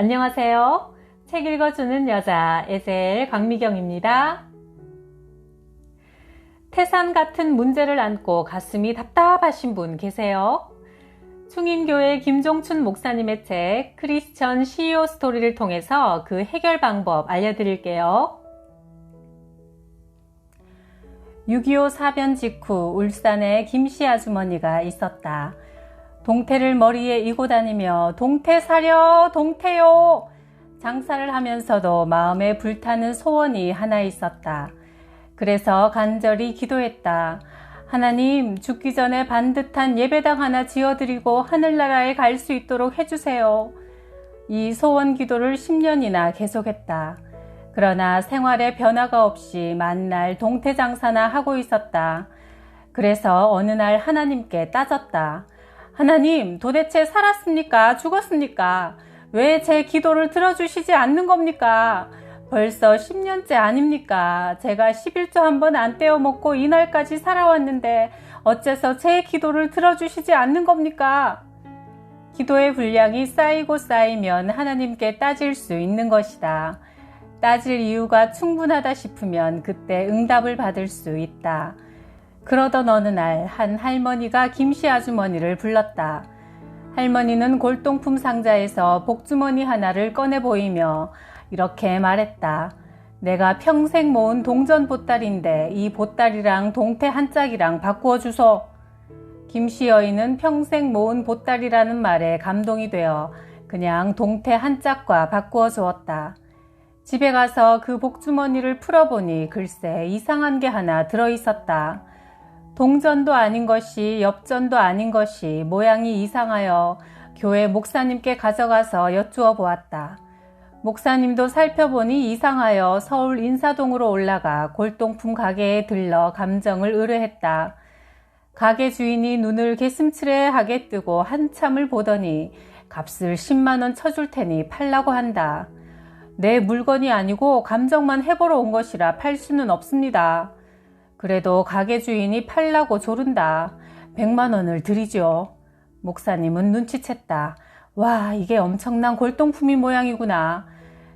안녕하세요. 책 읽어주는 여자 에셀 강미경입니다. 태산 같은 문제를 안고 가슴이 답답하신 분 계세요? 충인교회 김종춘 목사님의 책 크리스천 CEO 스토리를 통해서 그 해결 방법 알려드릴게요. 6.25 사변 직후 울산에 김씨 아주머니가 있었다. 동태를 머리에 이고 다니며 동태 사려 동태요 장사를 하면서도 마음에 불타는 소원이 하나 있었다. 그래서 간절히 기도했다. 하나님 죽기 전에 반듯한 예배당 하나 지어드리고 하늘나라에 갈 수 있도록 해주세요. 이 소원 기도를 10년이나 계속했다. 그러나 생활에 변화가 없이 만날 동태 장사나 하고 있었다. 그래서 어느 날 하나님께 따졌다. 하나님, 도대체 살았습니까? 죽었습니까? 왜 제 기도를 들어주시지 않는 겁니까? 벌써 10년째 아닙니까? 제가 11조 한 번 안 떼어 먹고 이날까지 살아왔는데 어째서 제 기도를 들어주시지 않는 겁니까? 기도의 분량이 쌓이고 쌓이면 하나님께 따질 수 있는 것이다. 따질 이유가 충분하다 싶으면 그때 응답을 받을 수 있다. 그러던 어느 날 한 할머니가 김씨 아주머니를 불렀다. 할머니는 골동품 상자에서 복주머니 하나를 꺼내 보이며 이렇게 말했다. 내가 평생 모은 동전 보따리인데 이 보따리랑 동태 한 짝이랑 바꾸어 주소. 김씨 여인은 평생 모은 보따리라는 말에 감동이 되어 그냥 동태 한 짝과 바꾸어 주었다. 집에 가서 그 복주머니를 풀어보니 글쎄 이상한 게 하나 들어 있었다. 동전도 아닌 것이 엽전도 아닌 것이 모양이 이상하여 교회 목사님께 가져가서 여쭈어 보았다. 목사님도 살펴보니 이상하여 서울 인사동으로 올라가 골동품 가게에 들러 감정을 의뢰했다. 가게 주인이 눈을 개슴츠레하게 뜨고 한참을 보더니 값을 10만원 쳐줄 테니 팔라고 한다. 내 물건이 아니고 감정만 해보러 온 것이라 팔 수는 없습니다. 그래도 가게 주인이 팔라고 조른다. 100만 원을 드리죠. 목사님은 눈치챘다. 와, 이게 엄청난 골동품이 모양이구나.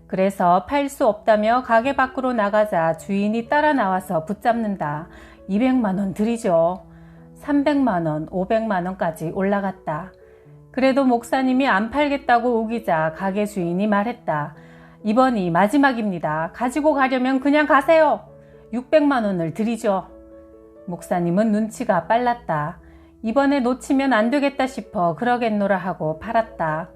그래서 팔 수 없다며 가게 밖으로 나가자 주인이 따라 나와서 붙잡는다. 200만 원 드리죠. 300만 원, 500만 원까지 올라갔다. 그래도 목사님이 안 팔겠다고 우기자 가게 주인이 말했다. 이번이 마지막입니다. 가지고 가려면 그냥 가세요. 600만 원을 드리죠. 목사님은 눈치가 빨랐다. 이번에 놓치면 안 되겠다 싶어 그러겠노라 하고 팔았다.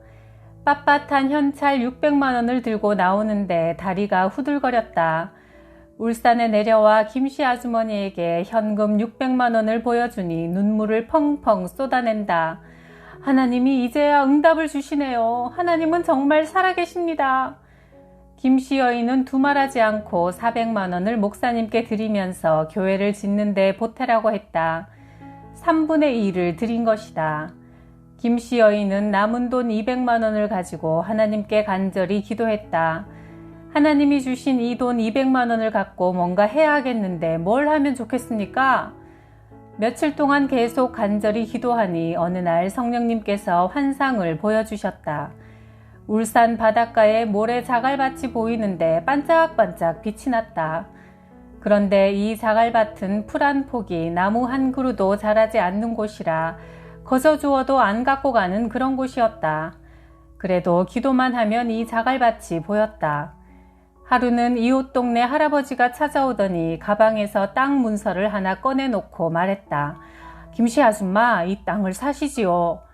빳빳한 현찰 600만 원을 들고 나오는데 다리가 후들거렸다. 울산에 내려와 김씨 아주머니에게 현금 600만 원을 보여주니 눈물을 펑펑 쏟아낸다. 하나님이 이제야 응답을 주시네요. 하나님은 정말 살아계십니다. 김씨 여인은 두말하지 않고 400만 원을 목사님께 드리면서 교회를 짓는데 보태라고 했다. 3분의 2를 드린 것이다. 김씨 여인은 남은 돈 200만 원을 가지고 하나님께 간절히 기도했다. 하나님이 주신 이 돈 200만 원을 갖고 뭔가 해야겠는데 뭘 하면 좋겠습니까? 며칠 동안 계속 간절히 기도하니 어느 날 성령님께서 환상을 보여주셨다. 울산 바닷가에 모래 자갈밭이 보이는데 반짝반짝 빛이 났다. 그런데 이 자갈밭은 풀 한 폭이 나무 한 그루도 자라지 않는 곳이라 거저 주어도 안 갖고 가는 그런 곳이었다. 그래도 기도만 하면 이 자갈밭이 보였다. 하루는 이웃 동네 할아버지가 찾아오더니 가방에서 땅 문서를 하나 꺼내놓고 말했다. 김씨 아줌마, 이 땅을 사시지요.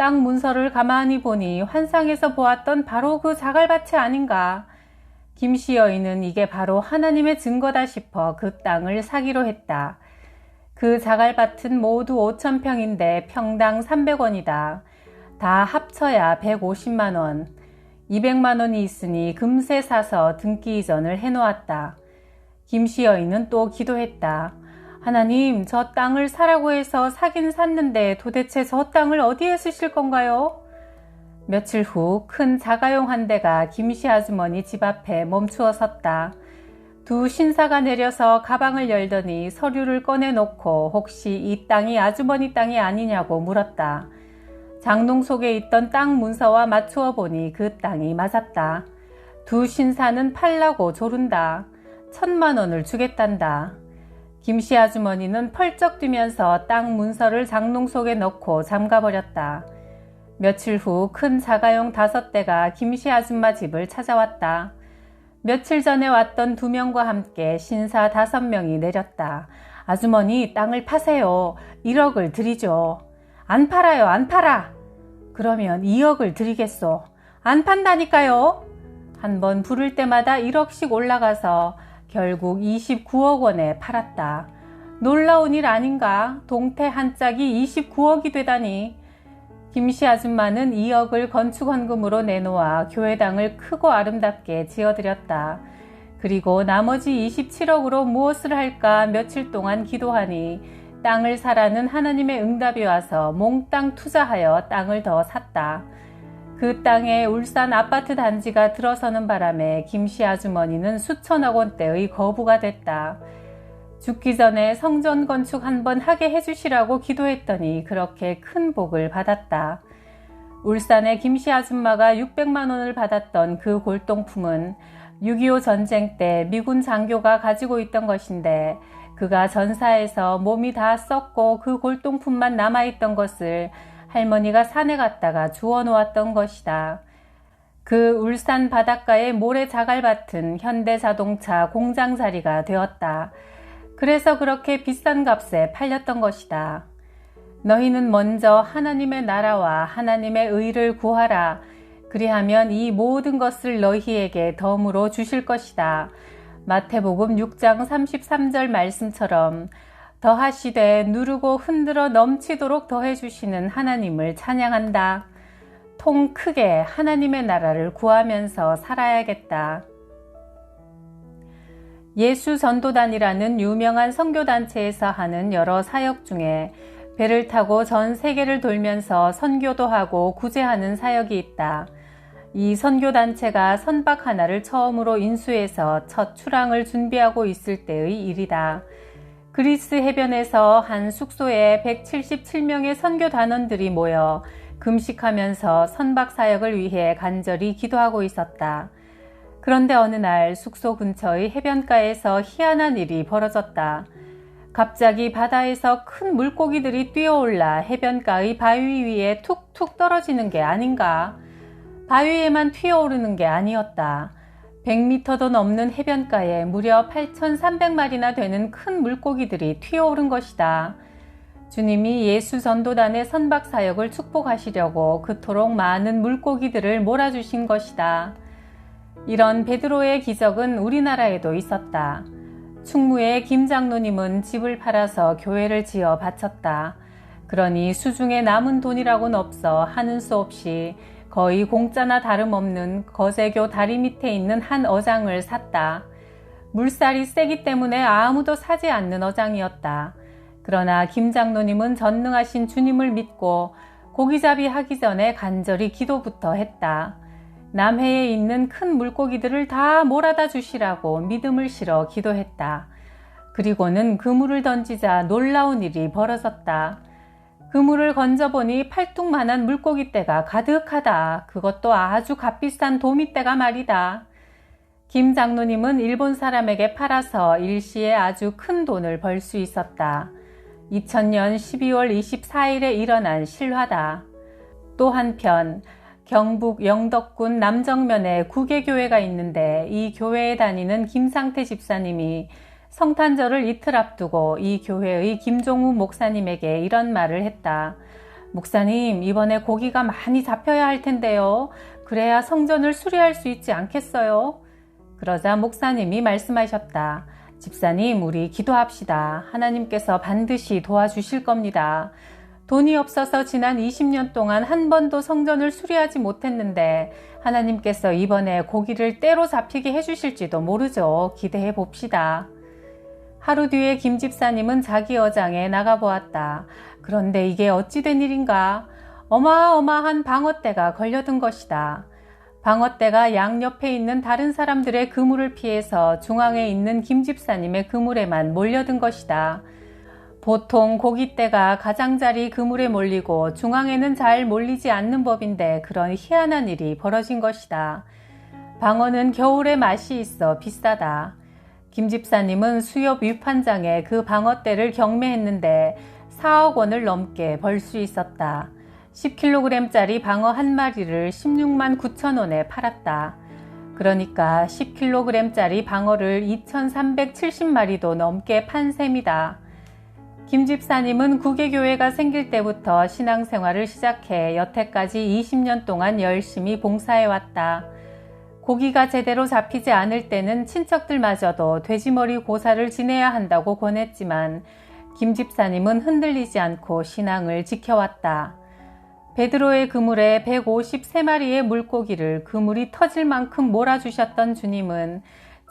땅 문서를 가만히 보니 환상에서 보았던 바로 그 자갈밭이 아닌가. 김씨 여인은 이게 바로 하나님의 증거다 싶어 그 땅을 사기로 했다. 그 자갈밭은 모두 5천평인데 평당 300원이다. 다 합쳐야 150만원. 200만원이 있으니 금세 사서 등기 이전을 해놓았다. 김씨 여인은 또 기도했다. 하나님, 저 땅을 사라고 해서 사긴 샀는데 도대체 저 땅을 어디에 쓰실 건가요? 며칠 후 큰 자가용 한 대가 김씨 아주머니 집 앞에 멈추어 섰다. 두 신사가 내려서 가방을 열더니 서류를 꺼내놓고 혹시 이 땅이 아주머니 땅이 아니냐고 물었다. 장롱 속에 있던 땅 문서와 맞추어 보니 그 땅이 맞았다. 두 신사는 팔라고 조른다. 천만 원을 주겠단다. 김씨 아주머니는 펄쩍 뛰면서 땅 문서를 장롱 속에 넣고 잠가버렸다. 며칠 후 큰 자가용 다섯 대가 김씨 아줌마 집을 찾아왔다. 며칠 전에 왔던 두 명과 함께 신사 다섯 명이 내렸다. 아주머니 땅을 파세요. 1억을 드리죠. 안 팔아요. 안 팔아. 그러면 2억을 드리겠소. 안 판다니까요. 한 번 부를 때마다 1억씩 올라가서 결국 29억 원에 팔았다. 놀라운 일 아닌가? 동태 한 짝이 29억이 되다니. 김씨 아줌마는 2억을 건축헌금으로 내놓아 교회당을 크고 아름답게 지어드렸다. 그리고 나머지 27억으로 무엇을 할까 며칠 동안 기도하니 땅을 사라는 하나님의 응답이 와서 몽땅 투자하여 땅을 더 샀다. 그 땅에 울산 아파트 단지가 들어서는 바람에 김씨 아주머니는 수천억 원대의 거부가 됐다. 죽기 전에 성전 건축 한번 하게 해주시라고 기도했더니 그렇게 큰 복을 받았다. 울산의 김씨 아줌마가 600만 원을 받았던 그 골동품은 6.25 전쟁 때 미군 장교가 가지고 있던 것인데 그가 전사해서 몸이 다 썩고 그 골동품만 남아있던 것을 할머니가 산에 갔다가 주워 놓았던 것이다. 그 울산 바닷가의 모래 자갈밭은 현대 자동차 공장 자리가 되었다. 그래서 그렇게 비싼 값에 팔렸던 것이다. 너희는 먼저 하나님의 나라와 하나님의 의를 구하라. 그리하면 이 모든 것을 너희에게 덤으로 주실 것이다. 마태복음 6장 33절 말씀처럼 더하시되 누르고 흔들어 넘치도록 더해주시는 하나님을 찬양한다. 통 크게 하나님의 나라를 구하면서 살아야겠다. 예수 전도단이라는 유명한 선교단체에서 하는 여러 사역 중에 배를 타고 전 세계를 돌면서 선교도 하고 구제하는 사역이 있다. 이 선교단체가 선박 하나를 처음으로 인수해서 첫 출항을 준비하고 있을 때의 일이다. 그리스 해변에서 한 숙소에 177명의 선교단원들이 모여 금식하면서 선박 사역을 위해 간절히 기도하고 있었다. 그런데 어느 날 숙소 근처의 해변가에서 희한한 일이 벌어졌다. 갑자기 바다에서 큰 물고기들이 뛰어올라 해변가의 바위 위에 툭툭 떨어지는 게 아닌가. 바위에만 튀어오르는 게 아니었다. 100m도 넘는 해변가에 무려 8,300마리나 되는 큰 물고기들이 튀어오른 것이다. 주님이 예수 전도단의 선박 사역을 축복하시려고 그토록 많은 물고기들을 몰아주신 것이다. 이런 베드로의 기적은 우리나라에도 있었다. 충무의 김 장로님은 집을 팔아서 교회를 지어 바쳤다. 그러니 수중에 남은 돈이라고는 없어 하는 수 없이 거의 공짜나 다름없는 거제교 다리 밑에 있는 한 어장을 샀다. 물살이 세기 때문에 아무도 사지 않는 어장이었다. 그러나 김 장로님은 전능하신 주님을 믿고 고기잡이 하기 전에 간절히 기도부터 했다. 남해에 있는 큰 물고기들을 다 몰아다 주시라고 믿음을 실어 기도했다. 그리고는 그물을 던지자 놀라운 일이 벌어졌다. 그물을 건져보니 팔뚝만한 물고기떼가 가득하다. 그것도 아주 값비싼 도미떼가 말이다. 김 장로님은 일본 사람에게 팔아서 일시에 아주 큰 돈을 벌 수 있었다. 2000년 12월 24일에 일어난 실화다. 또 한편 경북 영덕군 남정면에 구계교회가 있는데 이 교회에 다니는 김상태 집사님이 성탄절을 이틀 앞두고 이 교회의 김종우 목사님에게 이런 말을 했다. 목사님, 이번에 고기가 많이 잡혀야 할 텐데요. 그래야 성전을 수리할 수 있지 않겠어요? 그러자 목사님이 말씀하셨다. 집사님, 우리 기도합시다. 하나님께서 반드시 도와주실 겁니다. 돈이 없어서 지난 20년 동안 한 번도 성전을 수리하지 못했는데 하나님께서 이번에 고기를 때로 잡히게 해주실지도 모르죠. 기대해 봅시다. 하루 뒤에 김 집사님은 자기 어장에 나가보았다. 그런데 이게 어찌된 일인가? 어마어마한 방어떼가 걸려든 것이다. 방어떼가 양옆에 있는 다른 사람들의 그물을 피해서 중앙에 있는 김 집사님의 그물에만 몰려든 것이다. 보통 고깃대가 가장자리 그물에 몰리고 중앙에는 잘 몰리지 않는 법인데 그런 희한한 일이 벌어진 것이다. 방어는 겨울에 맛이 있어 비싸다. 김 집사님은 수협 위판장에 그 방어대를 경매했는데 4억 원을 넘게 벌 수 있었다. 10kg짜리 방어 한 마리를 16만 9천 원에 팔았다. 그러니까 10kg짜리 방어를 2,370마리도 넘게 판 셈이다. 김 집사님은 구계교회가 생길 때부터 신앙생활을 시작해 여태까지 20년 동안 열심히 봉사해왔다. 고기가 제대로 잡히지 않을 때는 친척들마저도 돼지머리 고사를 지내야 한다고 권했지만 김 집사님은 흔들리지 않고 신앙을 지켜왔다. 베드로의 그물에 153마리의 물고기를 그물이 터질 만큼 몰아주셨던 주님은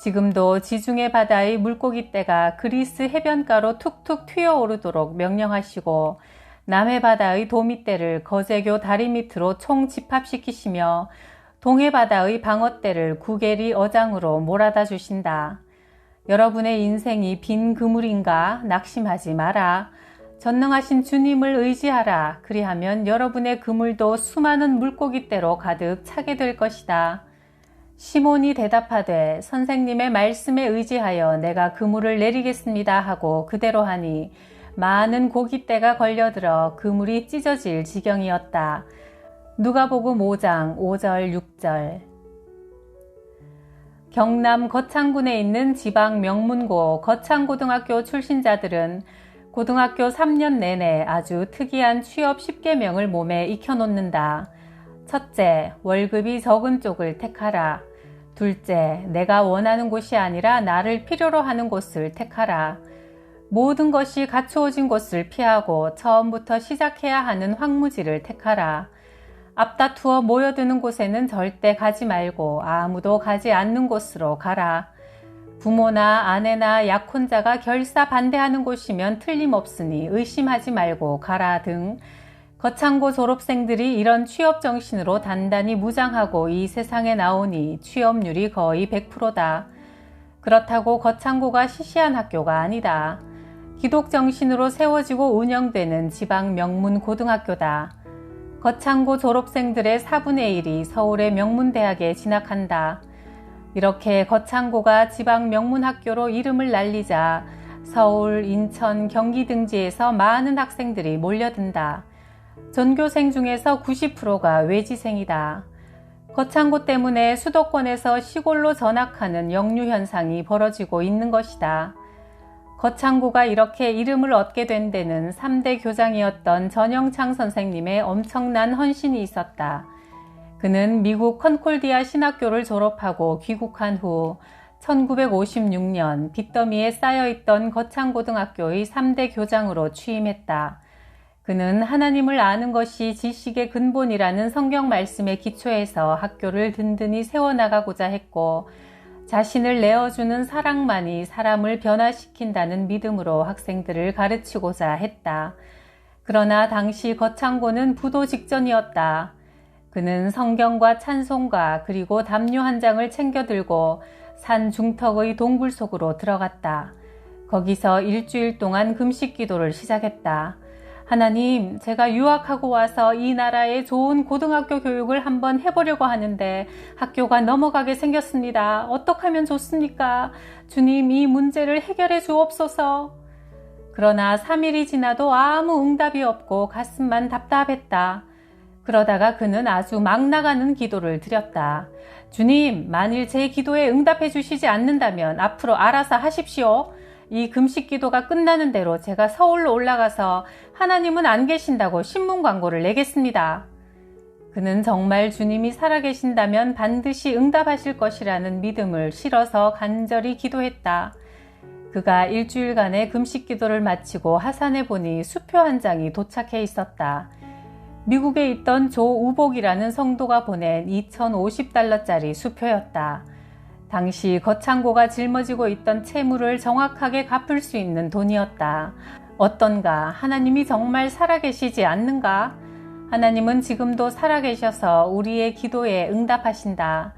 지금도 지중해 바다의 물고기떼가 그리스 해변가로 툭툭 튀어오르도록 명령하시고 남해 바다의 도미떼를 거제교 다리 밑으로 총 집합시키시며 동해 바다의 방어떼를 구게리 어장으로 몰아다 주신다. 여러분의 인생이 빈 그물인가 낙심하지 마라. 전능하신 주님을 의지하라. 그리하면 여러분의 그물도 수많은 물고기떼로 가득 차게 될 것이다. 시몬이 대답하되 선생님의 말씀에 의지하여 내가 그물을 내리겠습니다 하고 그대로 하니 많은 고깃대가 걸려들어 그물이 찢어질 지경이었다. 누가복음 5장 5절 6절 경남 거창군에 있는 지방 명문고 거창고등학교 출신자들은 고등학교 3년 내내 아주 특이한 취업 10개명을 몸에 익혀놓는다. 첫째, 월급이 적은 쪽을 택하라. 둘째, 내가 원하는 곳이 아니라 나를 필요로 하는 곳을 택하라. 모든 것이 갖추어진 곳을 피하고 처음부터 시작해야 하는 황무지를 택하라. 앞다투어 모여드는 곳에는 절대 가지 말고 아무도 가지 않는 곳으로 가라. 부모나 아내나 약혼자가 결사 반대하는 곳이면 틀림없으니 의심하지 말고 가라 등 거창고 졸업생들이 이런 취업 정신으로 단단히 무장하고 이 세상에 나오니 취업률이 거의 100%다. 그렇다고 거창고가 시시한 학교가 아니다. 기독 정신으로 세워지고 운영되는 지방 명문 고등학교다. 거창고 졸업생들의 4분의 1이 서울의 명문대학에 진학한다. 이렇게 거창고가 지방 명문학교로 이름을 날리자 서울, 인천, 경기 등지에서 많은 학생들이 몰려든다. 전교생 중에서 90%가 외지생이다. 거창고 때문에 수도권에서 시골로 전학하는 역류 현상이 벌어지고 있는 것이다. 거창고가 이렇게 이름을 얻게 된 데는 3대 교장이었던 전영창 선생님의 엄청난 헌신이 있었다. 그는 미국 컨콜디아 신학교를 졸업하고 귀국한 후 1956년 빚더미에 쌓여있던 거창고등학교의 3대 교장으로 취임했다. 그는 하나님을 아는 것이 지식의 근본이라는 성경 말씀에 기초해서 학교를 든든히 세워나가고자 했고 자신을 내어주는 사랑만이 사람을 변화시킨다는 믿음으로 학생들을 가르치고자 했다. 그러나 당시 거창고는 부도 직전이었다. 그는 성경과 찬송가 그리고 담요 한 장을 챙겨 들고 산 중턱의 동굴 속으로 들어갔다. 거기서 일주일 동안 금식 기도를 시작했다. 하나님, 제가 유학하고 와서 이 나라의 좋은 고등학교 교육을 한번 해보려고 하는데 학교가 넘어가게 생겼습니다. 어떻게 하면 좋습니까? 주님, 이 문제를 해결해 주옵소서. 그러나 3일이 지나도 아무 응답이 없고 가슴만 답답했다. 그러다가 그는 아주 막 나가는 기도를 드렸다. 주님, 만일 제 기도에 응답해 주시지 않는다면 앞으로 알아서 하십시오. 이 금식 기도가 끝나는 대로 제가 서울로 올라가서 하나님은 안 계신다고 신문 광고를 내겠습니다. 그는 정말 주님이 살아계신다면 반드시 응답하실 것이라는 믿음을 실어서 간절히 기도했다. 그가 일주일간의 금식 기도를 마치고 하산해 보니 수표 한 장이 도착해 있었다. 미국에 있던 조 우복이라는 성도가 보낸 2,050달러짜리 수표였다. 당시 거창고가 짊어지고 있던 채무를 정확하게 갚을 수 있는 돈이었다. 어떤가? 하나님이 정말 살아계시지 않는가? 하나님은 지금도 살아계셔서 우리의 기도에 응답하신다.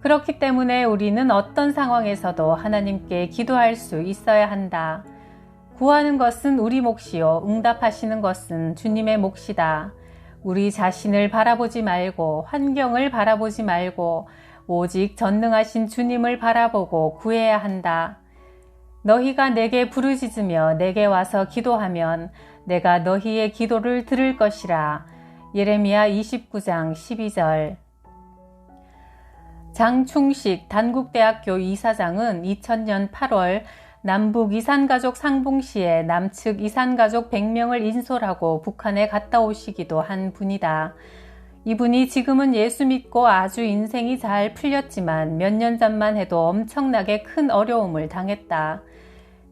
그렇기 때문에 우리는 어떤 상황에서도 하나님께 기도할 수 있어야 한다. 구하는 것은 우리 몫이요. 응답하시는 것은 주님의 몫이다. 우리 자신을 바라보지 말고 환경을 바라보지 말고 오직 전능하신 주님을 바라보고 구해야 한다. 너희가 내게 부르짖으며 내게 와서 기도하면 내가 너희의 기도를 들을 것이라. 예레미야 29장 12절. 장충식 단국대학교 이사장은 2000년 8월 남북 이산가족 상봉시에 남측 이산가족 100명을 인솔하고 북한에 갔다 오시기도 한 분이다. 이분이 지금은 예수 믿고 아주 인생이 잘 풀렸지만 몇 년 전만 해도 엄청나게 큰 어려움을 당했다.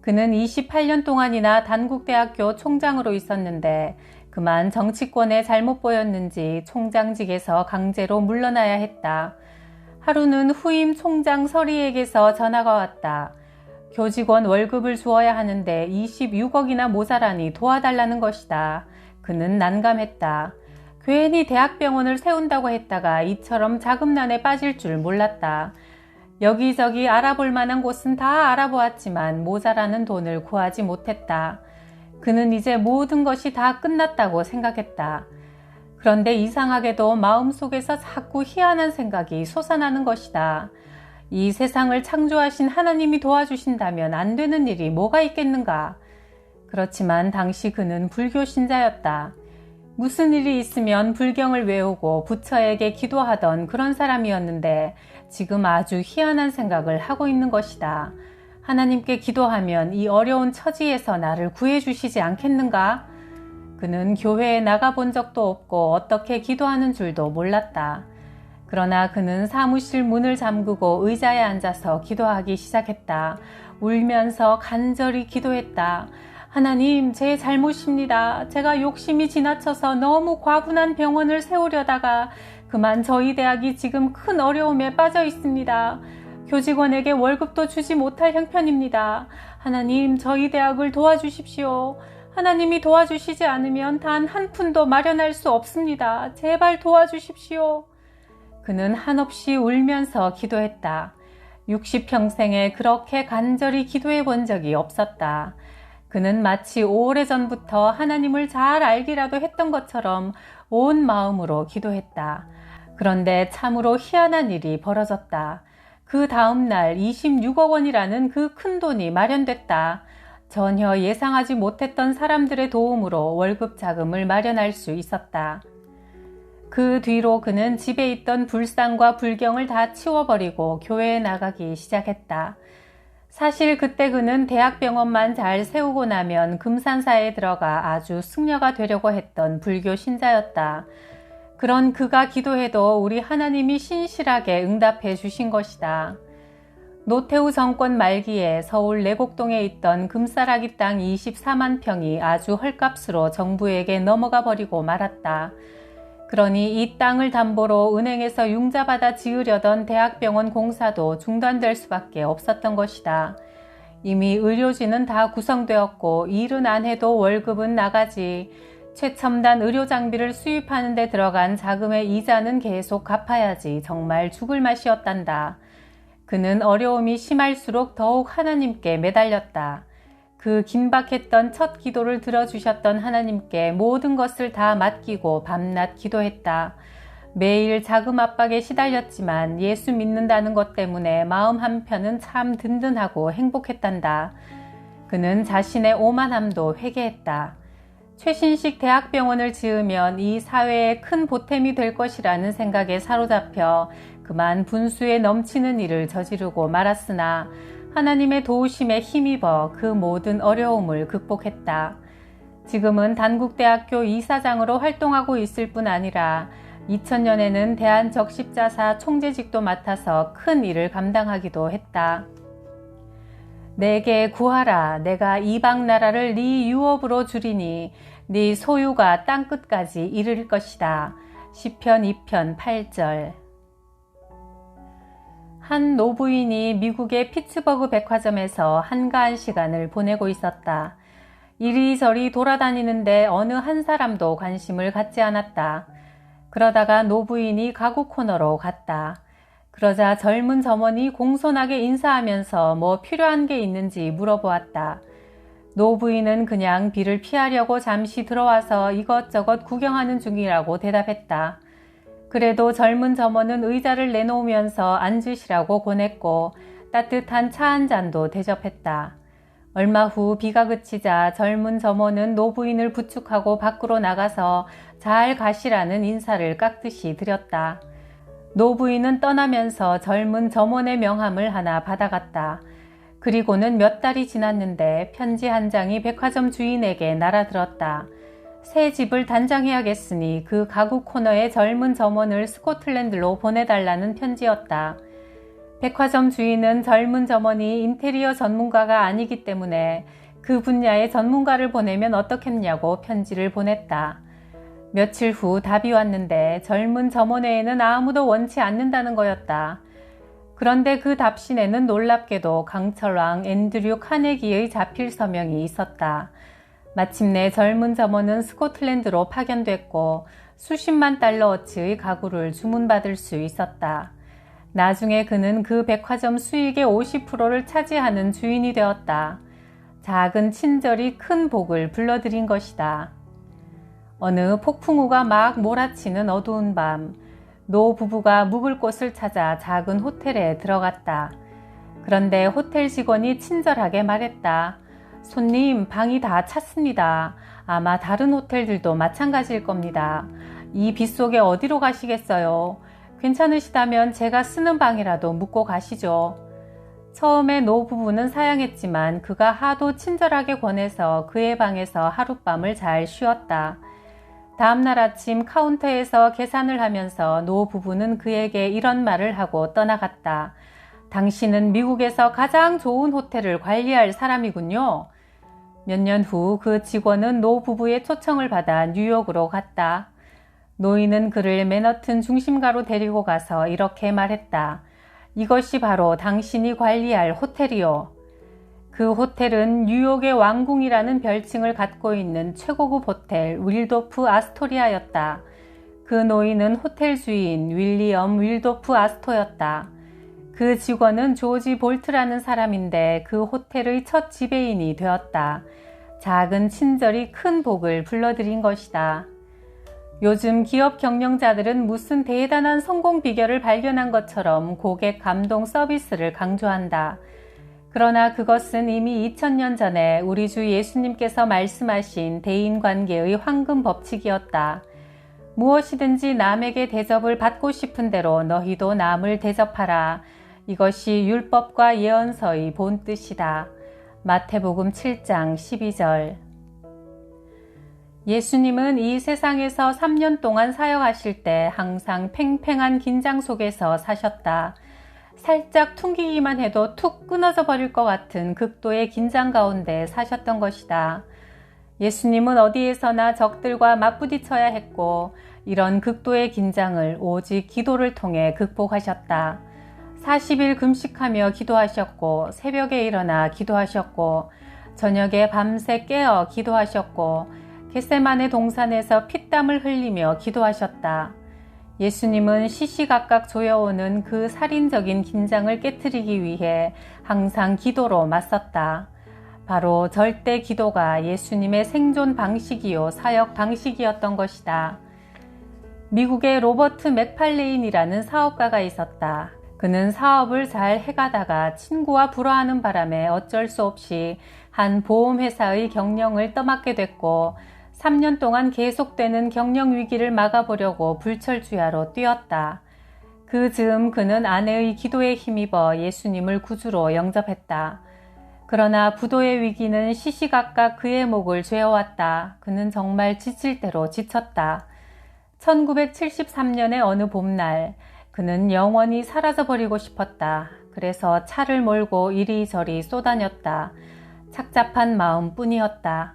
그는 28년 동안이나 단국대학교 총장으로 있었는데 그만 정치권에 잘못 보였는지 총장직에서 강제로 물러나야 했다. 하루는 후임 총장 서리에게서 전화가 왔다. 교직원 월급을 주어야 하는데 26억이나 모자라니 도와달라는 것이다. 그는 난감했다. 괜히 대학병원을 세운다고 했다가 이처럼 자금난에 빠질 줄 몰랐다. 여기저기 알아볼 만한 곳은 다 알아보았지만 모자라는 돈을 구하지 못했다. 그는 이제 모든 것이 다 끝났다고 생각했다. 그런데 이상하게도 마음속에서 자꾸 희한한 생각이 솟아나는 것이다. 이 세상을 창조하신 하나님이 도와주신다면 안 되는 일이 뭐가 있겠는가? 그렇지만 당시 그는 불교 신자였다. 무슨 일이 있으면 불경을 외우고 부처에게 기도하던 그런 사람이었는데 지금 아주 희한한 생각을 하고 있는 것이다. 하나님께 기도하면 이 어려운 처지에서 나를 구해주시지 않겠는가? 그는 교회에 나가본 적도 없고 어떻게 기도하는 줄도 몰랐다. 그러나 그는 사무실 문을 잠그고 의자에 앉아서 기도하기 시작했다. 울면서 간절히 기도했다. 하나님, 제 잘못입니다. 제가 욕심이 지나쳐서 너무 과분한 병원을 세우려다가 그만 저희 대학이 지금 큰 어려움에 빠져 있습니다. 교직원에게 월급도 주지 못할 형편입니다. 하나님, 저희 대학을 도와주십시오. 하나님이 도와주시지 않으면 단 한 푼도 마련할 수 없습니다. 제발 도와주십시오. 그는 한없이 울면서 기도했다. 60평생에 그렇게 간절히 기도해 본 적이 없었다. 그는 마치 오래전부터 하나님을 잘 알기라도 했던 것처럼 온 마음으로 기도했다. 그런데 참으로 희한한 일이 벌어졌다. 그 다음날 26억 원이라는 그 큰 돈이 마련됐다. 전혀 예상하지 못했던 사람들의 도움으로 월급 자금을 마련할 수 있었다. 그 뒤로 그는 집에 있던 불상과 불경을 다 치워버리고 교회에 나가기 시작했다. 사실 그때 그는 대학병원만 잘 세우고 나면 금산사에 들어가 아주 승려가 되려고 했던 불교 신자였다. 그런 그가 기도해도 우리 하나님이 신실하게 응답해 주신 것이다. 노태우 정권 말기에 서울 내곡동에 있던 금싸라기 땅 24만 평이 아주 헐값으로 정부에게 넘어가 버리고 말았다. 그러니 이 땅을 담보로 은행에서 융자받아 지으려던 대학병원 공사도 중단될 수밖에 없었던 것이다. 이미 의료진은 다 구성되었고 일은 안 해도 월급은 나가지. 최첨단 의료 장비를 수입하는 데 들어간 자금의 이자는 계속 갚아야지 정말 죽을 맛이었단다. 그는 어려움이 심할수록 더욱 하나님께 매달렸다. 그 긴박했던 첫 기도를 들어주셨던 하나님께 모든 것을 다 맡기고 밤낮 기도했다. 매일 자금 압박에 시달렸지만 예수 믿는다는 것 때문에 마음 한편은 참 든든하고 행복했단다. 그는 자신의 오만함도 회개했다. 최신식 대학병원을 지으면 이 사회에 큰 보탬이 될 것이라는 생각에 사로잡혀 그만 분수에 넘치는 일을 저지르고 말았으나 하나님의 도우심에 힘입어 그 모든 어려움을 극복했다. 지금은 단국대학교 이사장으로 활동하고 있을 뿐 아니라 2000년에는 대한적십자사 총재직도 맡아서 큰 일을 감당하기도 했다. 내게 구하라 내가 이방 나라를 네 유업으로 주리니 네 소유가 땅 끝까지 이를 것이다. 시편 2편 8절 한 노부인이 미국의 피츠버그 백화점에서 한가한 시간을 보내고 있었다. 이리저리 돌아다니는데 어느 한 사람도 관심을 갖지 않았다. 그러다가 노부인이 가구 코너로 갔다. 그러자 젊은 점원이 공손하게 인사하면서 뭐 필요한 게 있는지 물어보았다. 노부인은 그냥 비를 피하려고 잠시 들어와서 이것저것 구경하는 중이라고 대답했다. 그래도 젊은 점원은 의자를 내놓으면서 앉으시라고 권했고 따뜻한 차 한 잔도 대접했다. 얼마 후 비가 그치자 젊은 점원은 노부인을 부축하고 밖으로 나가서 잘 가시라는 인사를 깍듯이 드렸다. 노부인은 떠나면서 젊은 점원의 명함을 하나 받아갔다. 그리고는 몇 달이 지났는데 편지 한 장이 백화점 주인에게 날아들었다. 새 집을 단장해야겠으니 그 가구 코너에 젊은 점원을 스코틀랜드로 보내달라는 편지였다. 백화점 주인은 젊은 점원이 인테리어 전문가가 아니기 때문에 그 분야의 전문가를 보내면 어떻겠냐고 편지를 보냈다. 며칠 후 답이 왔는데 젊은 점원 회에는 아무도 원치 않는다는 거였다. 그런데 그 답신에는 놀랍게도 강철왕 앤드류 카네기의 자필 서명이 있었다. 마침내 젊은 점원은 스코틀랜드로 파견됐고 수십만 달러어치의 가구를 주문받을 수 있었다. 나중에 그는 그 백화점 수익의 50%를 차지하는 주인이 되었다. 작은 친절이 큰 복을 불러들인 것이다. 어느 폭풍우가 막 몰아치는 어두운 밤, 노 부부가 묵을 곳을 찾아 작은 호텔에 들어갔다. 그런데 호텔 직원이 친절하게 말했다. 손님, 방이 다 찼습니다. 아마 다른 호텔들도 마찬가지일 겁니다. 이 빗속에 어디로 가시겠어요? 괜찮으시다면 제가 쓰는 방이라도 묵고 가시죠. 처음에 노 부부는 사양했지만 그가 하도 친절하게 권해서 그의 방에서 하룻밤을 잘 쉬었다. 다음날 아침 카운터에서 계산을 하면서 노 부부는 그에게 이런 말을 하고 떠나갔다. 당신은 미국에서 가장 좋은 호텔을 관리할 사람이군요. 몇 년 후 그 직원은 노 부부의 초청을 받아 뉴욕으로 갔다. 노인은 그를 맨허튼 중심가로 데리고 가서 이렇게 말했다. 이것이 바로 당신이 관리할 호텔이요. 그 호텔은 뉴욕의 왕궁이라는 별칭을 갖고 있는 최고급 호텔 윌도프 아스토리아였다. 그 노인은 호텔 주인 윌리엄 윌도프 아스토였다. 그 직원은 조지 볼트라는 사람인데 그 호텔의 첫 지배인이 되었다. 작은 친절이 큰 복을 불러들인 것이다. 요즘 기업 경영자들은 무슨 대단한 성공 비결을 발견한 것처럼 고객 감동 서비스를 강조한다. 그러나 그것은 이미 2000년 전에 우리 주 예수님께서 말씀하신 대인 관계의 황금 법칙이었다. 무엇이든지 남에게 대접을 받고 싶은 대로 너희도 남을 대접하라. 이것이 율법과 예언서의 본 뜻이다. 마태복음 7장 12절. 예수님은 이 세상에서 3년 동안 사역하실 때 항상 팽팽한 긴장 속에서 사셨다. 살짝 퉁기기만 해도 툭 끊어져 버릴 것 같은 극도의 긴장 가운데 사셨던 것이다. 예수님은 어디에서나 적들과 맞부딪혀야 했고 이런 극도의 긴장을 오직 기도를 통해 극복하셨다. 40일 금식하며 기도하셨고 새벽에 일어나 기도하셨고 저녁에 밤새 깨어 기도하셨고 겟세만의 동산에서 피땀을 흘리며 기도하셨다. 예수님은 시시각각 조여오는 그 살인적인 긴장을 깨뜨리기 위해 항상 기도로 맞섰다. 바로 절대 기도가 예수님의 생존 방식이요 사역 방식이었던 것이다. 미국의 로버트 맥팔레인이라는 사업가가 있었다. 그는 사업을 잘 해가다가 친구와 불화하는 바람에 어쩔 수 없이 한 보험회사의 경영을 떠맡게 됐고 3년 동안 계속되는 경영 위기를 막아보려고 불철주야로 뛰었다. 그 즈음 그는 아내의 기도에 힘입어 예수님을 구주로 영접했다. 그러나 부도의 위기는 시시각각 그의 목을 죄어왔다. 그는 정말 지칠 대로 지쳤다. 1973년의 어느 봄날, 그는 영원히 사라져 버리고 싶었다. 그래서 차를 몰고 이리저리 쏘다녔다. 착잡한 마음 뿐이었다.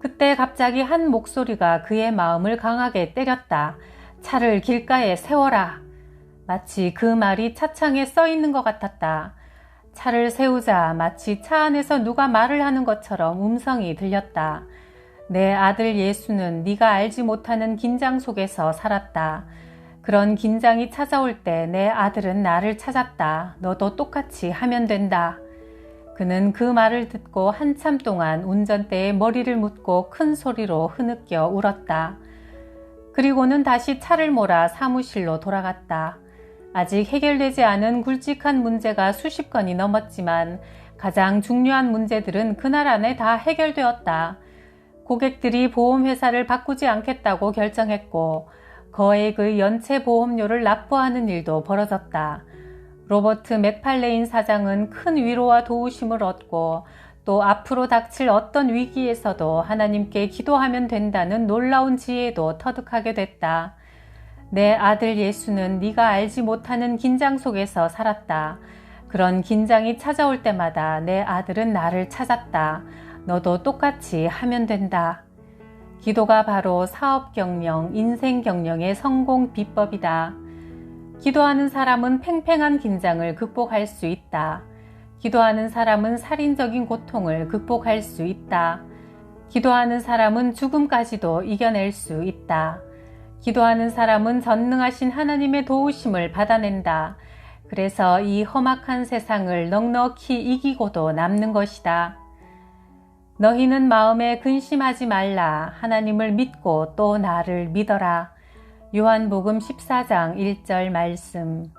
그때 갑자기 한 목소리가 그의 마음을 강하게 때렸다. 차를 길가에 세워라. 마치 그 말이 차창에 써 있는 것 같았다. 차를 세우자 마치 차 안에서 누가 말을 하는 것처럼 음성이 들렸다. 내 아들 예수는 네가 알지 못하는 긴장 속에서 살았다. 그런 긴장이 찾아올 때 내 아들은 나를 찾았다. 너도 똑같이 하면 된다. 그는 그 말을 듣고 한참 동안 운전대에 머리를 묻고 큰 소리로 흐느껴 울었다. 그리고는 다시 차를 몰아 사무실로 돌아갔다. 아직 해결되지 않은 굵직한 문제가 수십 건이 넘었지만 가장 중요한 문제들은 그날 안에 다 해결되었다. 고객들이 보험회사를 바꾸지 않겠다고 결정했고 거액의 연체 보험료를 납부하는 일도 벌어졌다. 로버트 맥팔레인 사장은 큰 위로와 도우심을 얻고 또 앞으로 닥칠 어떤 위기에서도 하나님께 기도하면 된다는 놀라운 지혜도 터득하게 됐다. 내 아들 예수는 네가 알지 못하는 긴장 속에서 살았다. 그런 긴장이 찾아올 때마다 내 아들은 나를 찾았다. 너도 똑같이 하면 된다. 기도가 바로 사업 경영, 인생 경영의 성공 비법이다. 기도하는 사람은 팽팽한 긴장을 극복할 수 있다. 기도하는 사람은 살인적인 고통을 극복할 수 있다. 기도하는 사람은 죽음까지도 이겨낼 수 있다. 기도하는 사람은 전능하신 하나님의 도우심을 받아낸다. 그래서 이 험악한 세상을 넉넉히 이기고도 남는 것이다. 너희는 마음에 근심하지 말라. 하나님을 믿고 또 나를 믿어라. 요한복음 14장 1절 말씀.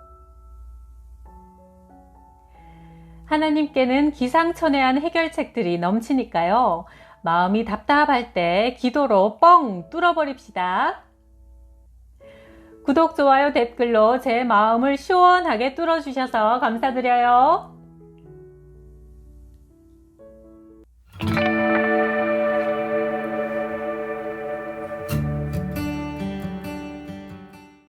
하나님께는 기상천외한 해결책들이 넘치니까요. 마음이 답답할 때 기도로 뻥 뚫어버립시다. 구독, 좋아요, 댓글로 제 마음을 시원하게 뚫어주셔서 감사드려요.